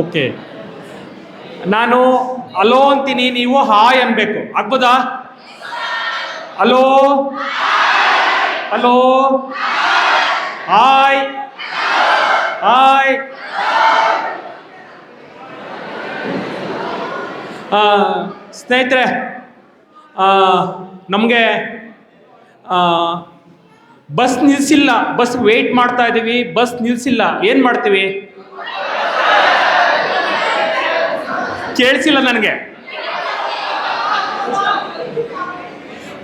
Okay. ನಾನು hello ಅಂತೀನಿ, ನೀವು ಹಾಯ್ ಅನ್ಬೇಕು. ಆಗ್ಬೋದಾ? ಅಲೋ? ಅಲೋ? ಹಾಯ್? ಹಾಯ್? ಸ್ನೇಹಿತರೆ ನಮಗೆ ಬಸ್ ನಿಲ್ಲಿಸಿಲ್ಲ ಬಸ್ ವೆಯ್ಟ್ ಮಾಡ್ತಾ ಇದ್ದೀವಿ ಬಸ್ ನಿಲ್ಲಿಸಿಲ್ಲ ಏನು ಮಾಡ್ತೀವಿ? ಕೇಳಿಸಿಲ್ಲ ನನಗೆ.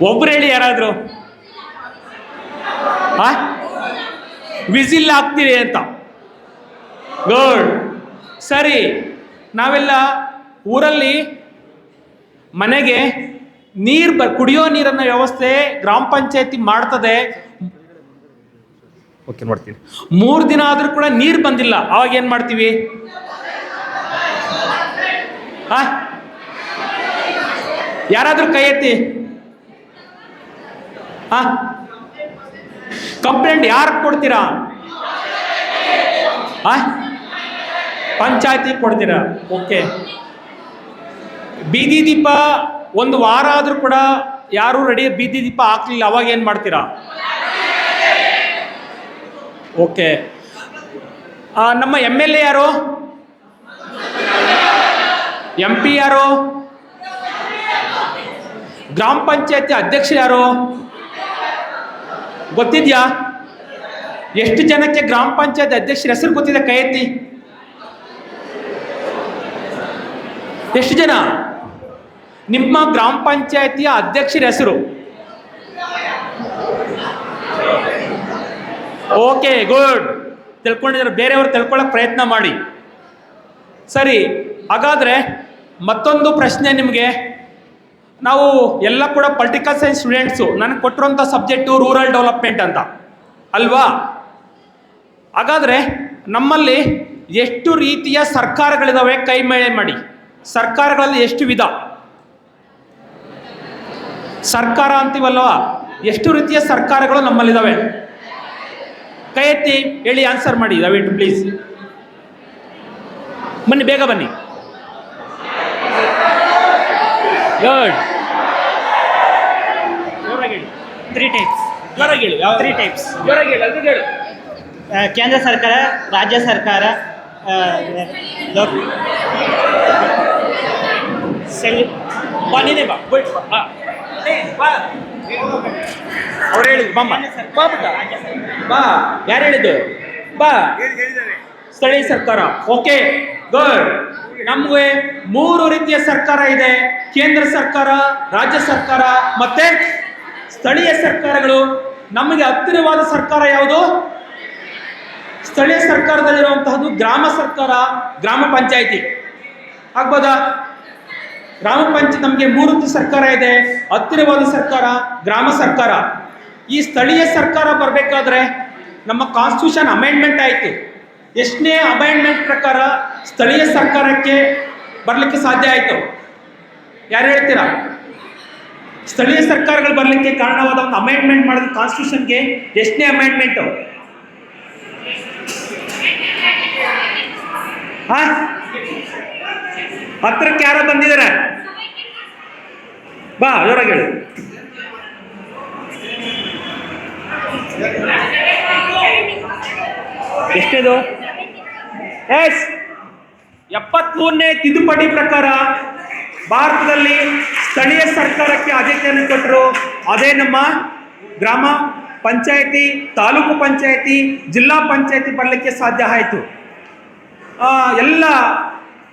ಒಬ್ರು ಹೇಳಿ ಯಾರಾದ್ರು? ಆ? ವಿಸಿಲ್ ಹಾಕ್ತೀರಿ ಅಂತ. ಗುಡ್ ಸರಿ. ನಾವೆಲ್ಲ ಊರಲ್ಲಿ ಮನೆಗೆ ನೀರು ಬ ಕುಡಿಯೋ ನೀರನ್ನ ವ್ಯವಸ್ಥೆ ಗ್ರಾಮ ಪಂಚಾಯತಿ ಮಾಡ್ತದೆ. ಓಕೆ ನೋಡ್ತೀನಿ ಮೂರು ದಿನ ಆದ್ರೂ ಕೂಡ ನೀರು ಬಂದಿಲ್ಲ. ಅವಾಗ ಏನು ಮಾಡ್ತೀವಿ? ಆ? ಯಾರಾದರೂ ಕೈ ಎತ್ತಿ? ಕಂಪ್ಲೇಂಟ್ ಯಾರು ಕೊಡ್ತೀರಾ? ಪಂಚಾಯತಿ ಕೊಡ್ತೀರಾ? ಓಕೆ. ಬೀದಿ ದೀಪ ಒಂದು ವಾರ ಆದ್ರೂ ಕೂಡ ಯಾರು ರೆಡಿ ಬೀದಿ ದೀಪ ಹಾಕ್ಲಿಲ್ಲ, ಅವಾಗ ಏನು ಮಾಡ್ತೀರಾ? ಓಕೆ. ನಮ್ಮ ಎಂ ಎಲ್ ಎ ಯಾರು? ಎಂ ಪಿ ಯಾರು? ಗ್ರಾಮ ಪಂಚಾಯತಿ ಅಧ್ಯಕ್ಷ ಯಾರು? ಗೊತ್ತಿದ್ಯಾ? ಎಷ್ಟು ಜನಕ್ಕೆ ಗ್ರಾಮ ಪಂಚಾಯತ್ ಅಧ್ಯಕ್ಷರ ಹೆಸರು ಗೊತ್ತಿದೆ ಕೈ ಎತ್ತಿ ಎಷ್ಟು ಜನ? ನಿಮ್ಮ ಗ್ರಾಮ ಪಂಚಾಯತಿಯ ಅಧ್ಯಕ್ಷರ ಹೆಸರು? Okay, good. ತಿಳ್ಕೊಂಡಿದ್ರೆ ಬೇರೆಯವರು ತಿಳ್ಕೊಳ್ಳೋಕೆ ಪ್ರಯತ್ನ ಮಾಡಿ. ಸರಿ, ಹಾಗಾದ್ರೆ ಮತ್ತೊಂದು ಪ್ರಶ್ನೆ ನಿಮಗೆ. ನಾವು ಎಲ್ಲ ಕೂಡ ಪೊಲಿಟಿಕಲ್ ಸೈನ್ಸ್ ಸ್ಟೂಡೆಂಟ್ಸು ನನಗೆ ಕೊಟ್ಟಿರುವಂಥ ಸಬ್ಜೆಕ್ಟು ರೂರಲ್ ಡೆವಲಪ್ಮೆಂಟ್ ಅಂತ. ಅಲ್ವಾ? ಹಾಗಾದರೆ ನಮ್ಮಲ್ಲಿ ಎಷ್ಟು ರೀತಿಯ ಸರ್ಕಾರಗಳಿದಾವೆ ಕೈ ಮೇಲೆ ಮಾಡಿ. ಸರ್ಕಾರಗಳಲ್ಲಿ ಎಷ್ಟು ವಿಧ? ಸರ್ಕಾರ ಅಂತೀವಲ್ವಾ? ಎಷ್ಟು ರೀತಿಯ ಸರ್ಕಾರಗಳು ನಮ್ಮಲ್ಲಿದ್ದಾವೆ ಕೈ ಎತ್ತಿ ಹೇಳಿ ಆನ್ಸರ್ ಮಾಡಿ, ದಯವಿಟ್ಟು ಪ್ಲೀಸ್ ಬನ್ನಿ, ಬೇಗ ಬನ್ನಿ. Good three types three types ಕೇಂದ್ರ ಸರ್ಕಾರ ರಾಜ್ಯ ಸರ್ಕಾರ ಅವ್ರು ಹೇಳಿದ್ರು ಬಮ್ಮ ಬಾ. ಬಾ ಯಾರು ಹೇಳಿದ್ದು? ಬಾ. ಸ್ಥಳೀಯ ಸರ್ಕಾರ. ಓಕೆ ಗುಡ್ ನಮ್ಗೆ ಮೂರು ರೀತಿಯ ಸರ್ಕಾರ ಇದೆ. ಕೇಂದ್ರ ಸರ್ಕಾರ, ರಾಜ್ಯ ಸರ್ಕಾರ ಮತ್ತೆ ಸ್ಥಳೀಯ ಸರ್ಕಾರಗಳು. ನಮಗೆ ಹತ್ತಿರವಾದ ಸರ್ಕಾರ ಯಾವುದು? ಸ್ಥಳೀಯ ಸರ್ಕಾರದಲ್ಲಿರುವಂತಹದ್ದು ಗ್ರಾಮ ಸರ್ಕಾರ, ಗ್ರಾಮ ಪಂಚಾಯಿತಿ. ಆಗ್ಬೋದಾ? ಗ್ರಾಮ ಪಂಚಾಯತ್ ನಮಗೆ ಮೂರು ಸರ್ಕಾರ ಇದೆ. ಹತ್ತಿರವಾದ ಸರ್ಕಾರ, ಗ್ರಾಮ ಸರ್ಕಾರ. ಈ ಸ್ಥಳೀಯ ಸರ್ಕಾರ ಬರಬೇಕಾದ್ರೆ ನಮ್ಮ ಕಾನ್ಸ್ಟಿಟ್ಯೂಷನ್ ಅಮೆಂಡ್ಮೆಂಟ್ ಆಯಿತು. ಎಷ್ಟನೇ ಅಬೈಂಡ್ಮೆಂಟ್ ಪ್ರಕಾರ ಸ್ಥಳೀಯ ಸರ್ಕಾರಕ್ಕೆ ಬರಲಿಕ್ಕೆ ಸಾಧ್ಯ ಆಯಿತು? ಯಾರು ಹೇಳ್ತೀರಾ? ಸ್ಥಳೀಯ ಸರ್ಕಾರಗಳು ಬರಲಿಕ್ಕೆ ಕಾರಣವಾದ ಒಂದು ಅಮೆಂಡ್ಮೆಂಟ್ ಮಾಡಿದ ಕಾನ್ಸ್ಟಿಟ್ಯೂಷನ್ಗೆ ಎಷ್ಟನೇ ಅಮೆಂಡ್ಮೆಂಟು ಹತ್ರಕ್ಕೆ ಯಾರೋ ಬಂದಿದ್ದಾರೆ? ಬಾ, ಜೋರಾಗಿ ಹೇಳಿ. ಎಷ್ಟಿದು? ಎಸ್. ಎಪ್ಪತ್ಮೂರನೇ ತಿದ್ದುಪಡಿ ಪ್ರಕಾರ ಭಾರತದಲ್ಲಿ ಸ್ಥಳೀಯ ಸರ್ಕಾರಕ್ಕೆ ಆದ್ಯತೆಯನ್ನು ಕೊಟ್ಟರು. ಅದೇ ನಮ್ಮ ಗ್ರಾಮ ಪಂಚಾಯತಿ, ತಾಲೂಕು ಪಂಚಾಯತಿ, ಜಿಲ್ಲಾ ಪಂಚಾಯತಿ ಬರಲಿಕ್ಕೆ ಸಾಧ್ಯ ಆಯಿತು. ಎಲ್ಲ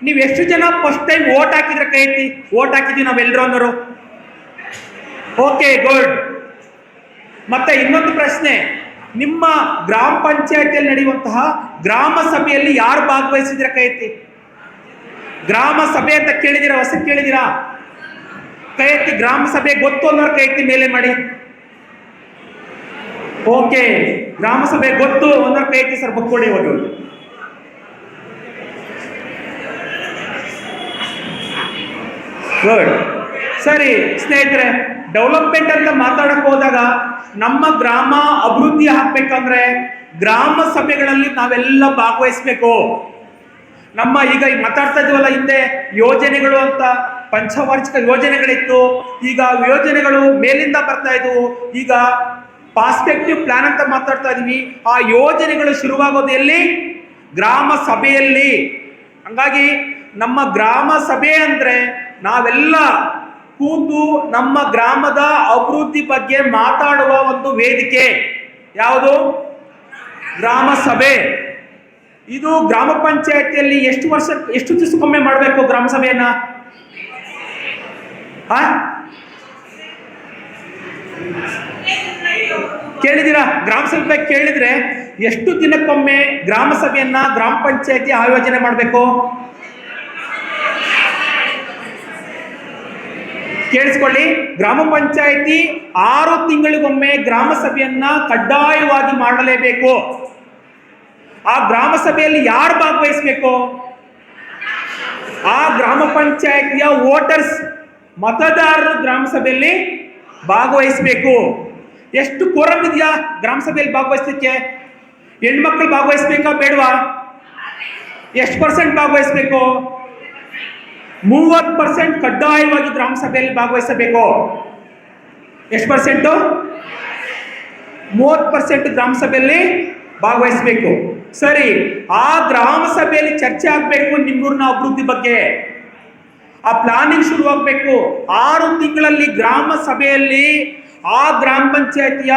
ನೀವು ಎಷ್ಟು ಜನ ಫಸ್ಟ್ ಟೈಮ್ ಓಟ್ ಹಾಕಿದ್ರೆ ಕೈ ವೋಟ್ ಓಟ್ ಹಾಕಿದ್ವಿ ನಾವೆಲ್ಲರೂ ಅನ್ನೋರು ಓಕೆ ಗುಡ್ ಮತ್ತೆ ಇನ್ನೊಂದು ಪ್ರಶ್ನೆ. ನಿಮ್ಮ ಗ್ರಾಮ ಪಂಚಾಯತಿಯಲ್ಲಿ ನಡೆಯುವಂತಹ ಗ್ರಾಮ ಸಭೆಯಲ್ಲಿ ಯಾರು ಭಾಗವಹಿಸಿದ್ರೆ ಕೈ ಗ್ರಾಮ ಸಭೆ ಅಂತ ಕೇಳಿದಿರಾ ಹೊಸ ಕೇಳಿದಿರಾ? ಕೈ ಎತ್ತಿ ಗ್ರಾಮ ಸಭೆ ಗೊತ್ತು ಅನ್ನೋರು ಕೈ ಮೇಲೆ ಮಾಡಿ. ಓಕೆ, ಗ್ರಾಮ ಸಭೆ ಗೊತ್ತು ಅನ್ನೋರು ಕೈ ಸರ್ ಬಕ್ಕೊಡಿ ಹೋಗಿ. ಗುಡ್ ಸರಿ, ಸ್ನೇಹಿತರೆ ಡೆವಲಪ್ಮೆಂಟ್ ಅಂತ ಮಾತಾಡಕ್ ಹೋದಾಗ ನಮ್ಮ ಗ್ರಾಮ ಅಭಿವೃದ್ಧಿ ಆಗ್ಬೇಕಂದ್ರೆ ಗ್ರಾಮ ಸಭೆಗಳಲ್ಲಿ ನಾವೆಲ್ಲ ಭಾಗವಹಿಸ್ಬೇಕು. ನಮ್ಮ ಈಗ ಮಾತಾಡ್ತಾ ಇದೀವಲ್ಲ ಹಿಂದೆ ಯೋಜನೆಗಳು ಅಂತ ಪಂಚವಾರ್ಷಿಕ ಯೋಜನೆಗಳಿತ್ತು. ಈಗ ಯೋಜನೆಗಳು ಮೇಲಿಂದ ಬರ್ತಾ ಇದ್ವು. ಈಗ ಪಾಸ್ಪೆಕ್ಟಿವ್ ಪ್ಲಾನ್ ಅಂತ ಮಾತಾಡ್ತಾ ಇದೀವಿ ಆ ಯೋಜನೆಗಳು ಶುರುವಾಗೋದು ಎಲ್ಲಿ? ಗ್ರಾಮ ಸಭೆಯಲ್ಲಿ. ಹಂಗಾಗಿ ನಮ್ಮ ಗ್ರಾಮ ಸಭೆ ಅಂದ್ರೆ ನಾವೆಲ್ಲ ಕೂತು ನಮ್ಮ ಗ್ರಾಮದ ಅಭಿವೃದ್ಧಿ ಬಗ್ಗೆ ಮಾತಾಡುವ ಒಂದು ವೇದಿಕೆ. ಯಾವುದು? ಗ್ರಾಮ ಸಭೆ. ಇದು ಗ್ರಾಮ ಪಂಚಾಯತಿಯಲ್ಲಿ ಎಷ್ಟು ವರ್ಷ, ಎಷ್ಟು ದಿವಸಕ್ಕೊಮ್ಮೆ ಮಾಡಬೇಕು ಗ್ರಾಮ ಸಭೆಯನ್ನ? ಕೇಳಿದಿರಾ ಗ್ರಾಮ ಸಭೆ ಕೇಳಿದ್ರೆ ಎಷ್ಟು ದಿನಕ್ಕೊಮ್ಮೆ ಗ್ರಾಮ ಸಭೆಯನ್ನ ಗ್ರಾಮ ಪಂಚಾಯತಿ ಆಯೋಜನೆ ಮಾಡಬೇಕು? ಕೇಳಿಸ್ಕೊಳ್ಳಿ. ಗ್ರಾಮ ಪಂಚಾಯತಿ ಆರು ತಿಂಗಳಿಗೊಮ್ಮೆ ಗ್ರಾಮ ಸಭೆಯನ್ನ ಕಡ್ಡಾಯವಾಗಿ ಮಾಡಲೇಬೇಕು. ಆ ಗ್ರಾಮ ಸಭೆಯಲ್ಲಿ ಯಾರು ಭಾಗವಹಿಸಬೇಕು? ಆ ಗ್ರಾಮ ಪಂಚಾಯತಿಯ ವೋಟರ್ಸ್, ಮತದಾರರು ಗ್ರಾಮ ಸಭೆಯಲ್ಲಿ ಭಾಗವಹಿಸಬೇಕು. ಎಷ್ಟು ಕೋರಂ ಇದೆಯಾ ಗ್ರಾಮ ಸಭೆಯಲ್ಲಿ ಭಾಗವಹಿಸಲಿಕ್ಕೆ? ಹೆಣ್ಮಕ್ಳು ಭಾಗವಹಿಸ್ಬೇಕಾ ಬೇಡವಾ? ಎಷ್ಟು ಪರ್ಸೆಂಟ್ ಭಾಗವಹಿಸಬೇಕು? ಮೂವತ್ತು ಪರ್ಸೆಂಟ್ ಕಡ್ಡಾಯವಾಗಿ ಗ್ರಾಮ ಸಭೆಯಲ್ಲಿ ಭಾಗವಹಿಸಬೇಕು. ಎಷ್ಟು ಪರ್ಸೆಂಟು ಮೂವತ್ತು ಪರ್ಸೆಂಟ್ ಗ್ರಾಮ ಸಭೆಯಲ್ಲಿ ಭಾಗವಹಿಸಬೇಕು. ಸರಿ, ಆ ಗ್ರಾಮ ಸಭೆಯಲ್ಲಿ ಚರ್ಚೆ ಆಗಬೇಕು ನಿಮ್ಮೂರಿನ ಅಭಿವೃದ್ಧಿ ಬಗ್ಗೆ. ಆ ಪ್ಲಾನಿಂಗ್ ಶುರುವಾಗಬೇಕು ಆರು ತಿಂಗಳಲ್ಲಿ ಗ್ರಾಮ ಸಭೆಯಲ್ಲಿ ಆ ಗ್ರಾಮ ಪಂಚಾಯತಿಯ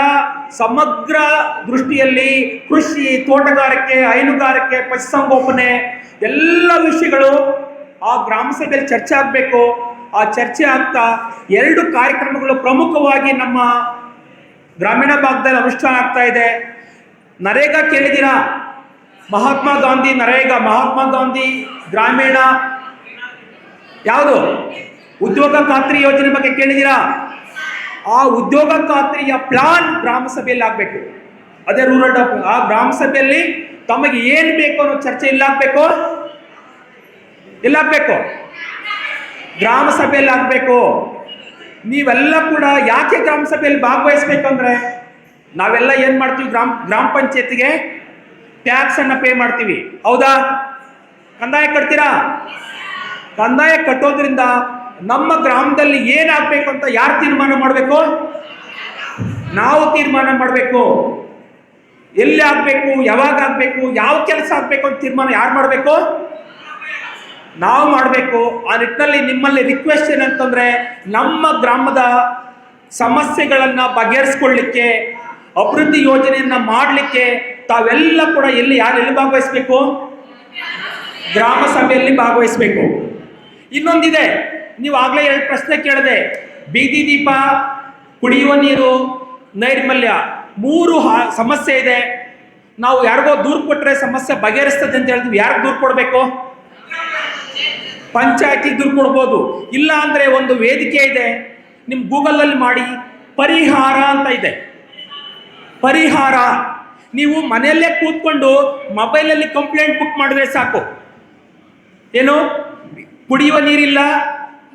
ಸಮಗ್ರ ದೃಷ್ಟಿಯಲ್ಲಿ ಕೃಷಿ, ತೋಟಗಾರಿಕೆ, ಹೈನುಗಾರಿಕೆ, ಪಶುಸಂಗೋಪನೆ, ಎಲ್ಲ ವಿಷಯಗಳು ಆ ಗ್ರಾಮ ಸಭೆಯಲ್ಲಿ ಚರ್ಚೆ ಆಗಬೇಕು. ಆ ಚರ್ಚೆ ಆಗ್ತಾ ಎರಡು ಕಾರ್ಯಕ್ರಮಗಳು ಪ್ರಮುಖವಾಗಿ ನಮ್ಮ ಗ್ರಾಮೀಣ ಭಾಗದಲ್ಲಿ ಅನುಷ್ಠಾನ ಆಗ್ತಾ ಇದೆ. ನರೇಗಾ ಕೇಳಿದ್ದೀರಾ ಮಹಾತ್ಮ ಗಾಂಧಿ, ನರೇಗಾ ಮಹಾತ್ಮ ಗಾಂಧಿ ಗ್ರಾಮೀಣ ಯಾವುದು? ಉದ್ಯೋಗ ಖಾತ್ರಿ ಯೋಜನೆ ಬಗ್ಗೆ ಕೇಳಿದಿರಾ ಆ ಉದ್ಯೋಗ ಖಾತ್ರಿಯ ಪ್ಲಾನ್ ಗ್ರಾಮ ಸಭೆಯಲ್ಲಿ ಆಗಬೇಕು. ಅದೇ ರೂರಲ್ ಆ ಗ್ರಾಮ ಸಭೆಯಲ್ಲಿ ತಮಗೆ ಏನು ಬೇಕೋ ಅನ್ನೋ ಚರ್ಚೆ ಇಲ್ಲಾಗಬೇಕು. ಎಲ್ಲಾಗಬೇಕು ಗ್ರಾಮ ಸಭೆಯಲ್ಲಿ ಆಗಬೇಕು. ನೀವೆಲ್ಲ ಕೂಡ ಯಾಕೆ ಗ್ರಾಮ ಸಭೆಯಲ್ಲಿ ಭಾಗವಹಿಸ್ಬೇಕಂದ್ರೆ? ನಾವೆಲ್ಲ ಏನು ಮಾಡ್ತೀವಿ ಗ್ರಾಮ ಗ್ರಾಮ ಪಂಚಾಯತಿಗೆ ಟ್ಯಾಕ್ಸ್ ಅನ್ನ ಪೇ ಮಾಡ್ತೀವಿ. ಹೌದಾ? ಕಂದಾಯ ಕಟ್ತೀರಾ? ಕಂದಾಯ ಕಟ್ಟೋದ್ರಿಂದ ನಮ್ಮ ಗ್ರಾಮದಲ್ಲಿ ಏನಾಗಬೇಕು ಅಂತ ಯಾರು ತೀರ್ಮಾನ ಮಾಡಬೇಕು? ನಾವು ತೀರ್ಮಾನ ಮಾಡಬೇಕು. ಎಲ್ಲಿ ಆಗಬೇಕು, ಯಾವಾಗ ಆಗಬೇಕು, ಯಾವ ಕೆಲಸ ಆಗಬೇಕು ಅಂತ ತೀರ್ಮಾನ ಯಾರು ಮಾಡಬೇಕು? ನಾವು ಮಾಡಬೇಕು. ಆ ನಿಟ್ಟಿನಲ್ಲಿ ನಿಮ್ಮಲ್ಲಿ ರಿಕ್ವೆಸ್ಟ್ ಏನಂತಂದರೆ ನಮ್ಮ ಗ್ರಾಮದ ಸಮಸ್ಯೆಗಳನ್ನು ಬಗೆಹರಿಸ್ಕೊಳ್ಳಿಕ್ಕೆ, ಅಭಿವೃದ್ಧಿ ಯೋಜನೆಯನ್ನು ಮಾಡಲಿಕ್ಕೆ ತಾವೆಲ್ಲ ಕೂಡ ಎಲ್ಲಿ ಯಾರು ಎಲ್ಲಿ ಭಾಗವಹಿಸ್ಬೇಕು? ಗ್ರಾಮ ಸಭೆಯಲ್ಲಿ ಭಾಗವಹಿಸಬೇಕು. ಇನ್ನೊಂದಿದೆ, ನೀವು ಆಗಲೇ ಎರಡು ಪ್ರಶ್ನೆ ಕೇಳಿದೆ. ಬೀದಿ ದೀಪ, ಕುಡಿಯುವ ನೀರು, ನೈರ್ಮಲ್ಯ, ಮೂರು ಸಮಸ್ಯೆ ಇದೆ. ನಾವು ಯಾರಿಗೋ ದೂರು ಕೊಟ್ಟರೆ ಸಮಸ್ಯೆ ಬಗೆಹರಿಸ್ತದೆ ಅಂತ ಹೇಳಿದ್ವಿ ಯಾರಿಗೆ ದೂರು ಕೊಡಬೇಕು? ಪಂಚಾಯತಿಗೆ ದುಡ್ಡು ಕೊಡ್ಬೋದು. ಇಲ್ಲ ಅಂದರೆ ಒಂದು ವೇದಿಕೆ ಇದೆ. ನಿಮ್ಮ ಗೂಗಲಲ್ಲಿ ಮಾಡಿ, ಪರಿಹಾರ ಅಂತ ಇದೆ. ಪರಿಹಾರ. ನೀವು ಮನೆಯಲ್ಲೇ ಕೂತ್ಕೊಂಡು ಮೊಬೈಲಲ್ಲಿ ಕಂಪ್ಲೇಂಟ್ ಬುಕ್ ಮಾಡಿದ್ರೆ ಸಾಕು. ಏನು? ಕುಡಿಯುವ ನೀರಿಲ್ಲ,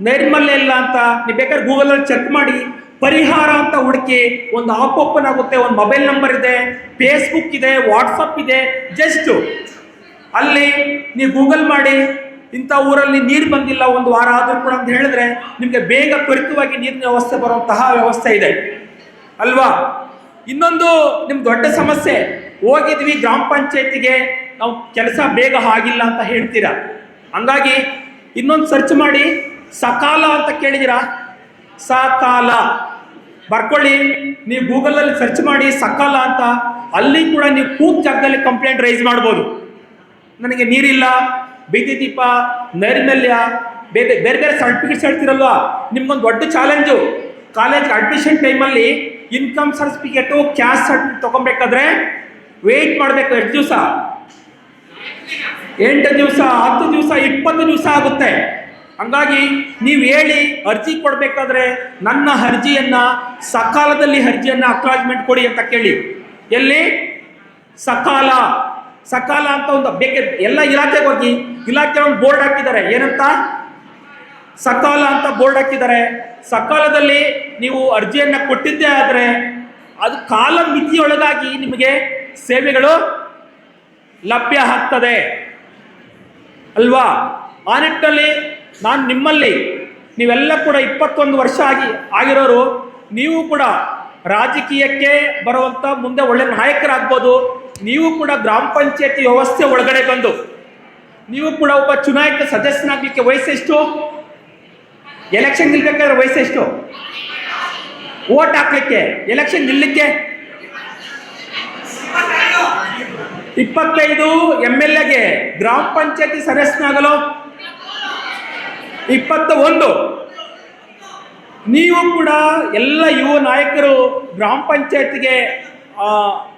ನೈರ್ಮಲ್ಯ ಇಲ್ಲ ಅಂತ ನೀವು ಬೇಕಾದ್ರೆ ಗೂಗಲಲ್ಲಿ ಚೆಕ್ ಮಾಡಿ, ಪರಿಹಾರ ಅಂತ ಹುಡುಕಿ ಒಂದು ಆಪ್ ಓಪನ್ ಆಗುತ್ತೆ, ಒಂದು ಮೊಬೈಲ್ ನಂಬರ್ ಇದೆ, ಫೇಸ್ಬುಕ್ ಇದೆ, ವಾಟ್ಸಪ್ ಇದೆ, ಜಸ್ಟ್. ಅಲ್ಲಿ ನೀವು ಗೂಗಲ್ ಮಾಡಿ ಇಂಥ ಊರಲ್ಲಿ ನೀರು ಬಂದಿಲ್ಲ ಒಂದು ವಾರ ಆದರೂ ಕೂಡ ಅಂತ ಹೇಳಿದ್ರೆ ನಿಮಗೆ ಬೇಗ ತ್ವರಿತವಾಗಿ ನೀರಿನ ವ್ಯವಸ್ಥೆ ಬರುವಂತಹ ವ್ಯವಸ್ಥೆ ಇದೆ. ಅಲ್ವಾ? ಇನ್ನೊಂದು ನಿಮ್ಮ ದೊಡ್ಡ ಸಮಸ್ಯೆ, ಹೋಗಿದ್ವಿ ಗ್ರಾಮ ಪಂಚಾಯತಿಗೆ, ನಾವು ಕೆಲಸ ಬೇಗ ಆಗಿಲ್ಲ ಅಂತ ಹೇಳ್ತೀರಾ? ಹಂಗಾಗಿ ಇನ್ನೊಂದು ಸರ್ಚ್ ಮಾಡಿ, ಸಕಾಲ ಅಂತ ಕೇಳಿದಿರಾ? ಸಕಾಲ. ಬರ್ಕೊಳ್ಳಿ, ನೀವು ಗೂಗಲಲ್ಲಿ ಸರ್ಚ್ ಮಾಡಿ ಸಕಾಲ ಅಂತ, ಅಲ್ಲಿ ಕೂಡ ನೀವು ಕೂತ್ ಜಾಗದಲ್ಲಿ ಕಂಪ್ಲೇಂಟ್ ರೈಸ್ ಮಾಡ್ಬೋದು. ನನಗೆ ನೀರಿಲ್ಲ ಬೀದಿ ದೀಪ ನೈರ್ಮಲ್ಯ ಬೇರೆ ಬೇರೆ ಬೇರೆ ಸರ್ಟಿಫಿಕೇಟ್ಸ್ ಹೇಳ್ತಿರಲ್ವಾ? ನಿಮ್ಗೊಂದು ದೊಡ್ಡ ಚಾಲೆಂಜು ಕಾಲೇಜ್ ಅಡ್ಮಿಷನ್ ಟೈಮಲ್ಲಿ ಇನ್ಕಮ್ ಸರ್ಟಿಫಿಕೇಟು ಕ್ಯಾಶ್ ಸರ್ಟಿಫಿಕೇಟ್ ತೊಗೊಬೇಕಾದ್ರೆ ವೆಯ್ಟ್ ಮಾಡಬೇಕು ಎಷ್ಟು ದಿವಸ? ಎಂಟು ದಿವಸ, ಹತ್ತು ದಿವಸ, ಇಪ್ಪತ್ತು ದಿವಸ ಆಗುತ್ತೆ. ಹಂಗಾಗಿ ನೀವು ಹೇಳಿ ಅರ್ಜಿ ಕೊಡಬೇಕಾದ್ರೆ ನನ್ನ ಅರ್ಜಿಯನ್ನು ಸಕಾಲದಲ್ಲಿ ಅರ್ಜಿಯನ್ನು ಅಕ್ನಾಲಜ್ಮೆಂಟ್ ಕೊಡಿ ಅಂತ ಕೇಳಿ. ಎಲ್ಲಿ? ಸಕಾಲ. ಸಕಾಲ ಅಂತ ಒಂದು ಬೇಕೆ ಎಲ್ಲ ಇಲಾಖೆಗೆ ಹೋಗಿ ಇಲಾಖೆ ಒಂದು ಬೋರ್ಡ್ ಹಾಕಿದ್ದಾರೆ. ಏನಂತ? ಸಕಾಲ ಅಂತ ಬೋರ್ಡ್ ಹಾಕಿದ್ದಾರೆ. ಸಕಾಲದಲ್ಲಿ ನೀವು ಅರ್ಜಿಯನ್ನು ಕೊಟ್ಟಿದ್ದೇ ಆದರೆ ಅದು ಕಾಲ ಮಿತಿಯೊಳಗಾಗಿ ನಿಮಗೆ ಸೇವೆಗಳು ಲಭ್ಯ ಆಗ್ತದೆ. ಅಲ್ವಾ? ಆ ನಿಟ್ಟಿನಲ್ಲಿ ನಾನು ನಿಮ್ಮಲ್ಲಿ, ನೀವೆಲ್ಲ ಕೂಡ ಇಪ್ಪತ್ತೊಂದು ವರ್ಷ ಆಗಿ ಆಗಿರೋರು, ನೀವು ಕೂಡ ರಾಜಕೀಯಕ್ಕೆ ಬರುವಂಥ ಮುಂದೆ ಒಳ್ಳೆ ನಾಯಕರಾಗ್ಬೋದು. ನೀವು ಕೂಡ ಗ್ರಾಮ ಪಂಚಾಯತಿ ವ್ಯವಸ್ಥೆ ಒಳಗಡೆ ಬಂದು, ನೀವು ಕೂಡ ಒಬ್ಬ ಚುನಾಯಿತ ಸದಸ್ಯನಾಗಲಿಕ್ಕೆ ವಯಸ್ಸೆಷ್ಟು ಎಲೆಕ್ಷನ್ ನಿಲ್ಬೇಕಾದ್ರೆ ವಯಸ್ಸೆಷ್ಟು ಓಟ್ ಹಾಕ್ಲಿಕ್ಕೆ, ಎಲೆಕ್ಷನ್ ನಿಲ್ಲಕ್ಕೆ? ಇಪ್ಪತ್ತೈದು ಎಂ ಎಲ್ ಎಗೆ ಗ್ರಾಮ ಪಂಚಾಯತಿ ಸದಸ್ಯನಾಗಲು? ಇಪ್ಪತ್ತ ಒಂದು. ನೀವು ಕೂಡ ಎಲ್ಲ ಯುವ ನಾಯಕರು ಗ್ರಾಮ ಪಂಚಾಯತಿಗೆ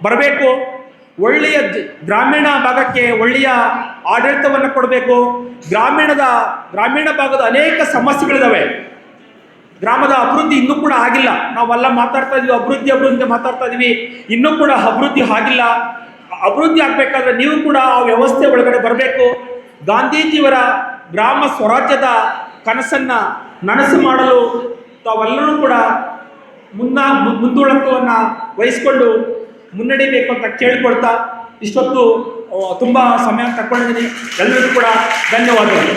ಬರಬೇಕು. ಒಳ್ಳೆಯ ಗ್ರಾಮೀಣ ಭಾಗಕ್ಕೆ ಒಳ್ಳೆಯ ಆಡಳಿತವನ್ನು ಕೊಡಬೇಕು. ಗ್ರಾಮೀಣದ, ಗ್ರಾಮೀಣ ಭಾಗದ ಅನೇಕ ಸಮಸ್ಯೆಗಳಿದ್ದಾವೆ ಗ್ರಾಮದ ಅಭಿವೃದ್ಧಿ ಇನ್ನೂ ಕೂಡ ಆಗಿಲ್ಲ. ನಾವೆಲ್ಲ ಮಾತಾಡ್ತಾ ಇದೀವಿ, ಅಭಿವೃದ್ಧಿ ಅಭಿವೃದ್ಧಿ ಮಾತಾಡ್ತಾ ಇದೀವಿ. ಇನ್ನೂ ಕೂಡ ಅಭಿವೃದ್ಧಿ ಆಗಿಲ್ಲ. ಅಭಿವೃದ್ಧಿ ಆಗಬೇಕಾದ್ರೆ ನೀವು ಕೂಡ ಆ ವ್ಯವಸ್ಥೆ ಒಳಗಡೆ ಬರಬೇಕು. ಗಾಂಧೀಜಿಯವರ ಗ್ರಾಮ ಸ್ವರಾಜ್ಯದ ಕನಸನ್ನ ನನಸು ಮಾಡಲು ತಾವೆಲ್ಲರೂ ಕೂಡ ಮುನ್ನ ಮುಂದೂಳತ್ವವನ್ನು ವಹಿಸ್ಕೊಂಡು ಮುನ್ನಡಿಬೇಕು ಅಂತ ಕೇಳಿಕೊಳ್ತಾ ಇಷ್ಟೊತ್ತು ತುಂಬ ಸಮಯ ತಕ್ಕೊಂಡಿದ್ದೀನಿ. ಎಲ್ಲರಿಗೂ ಕೂಡ ಧನ್ಯವಾದಗಳು.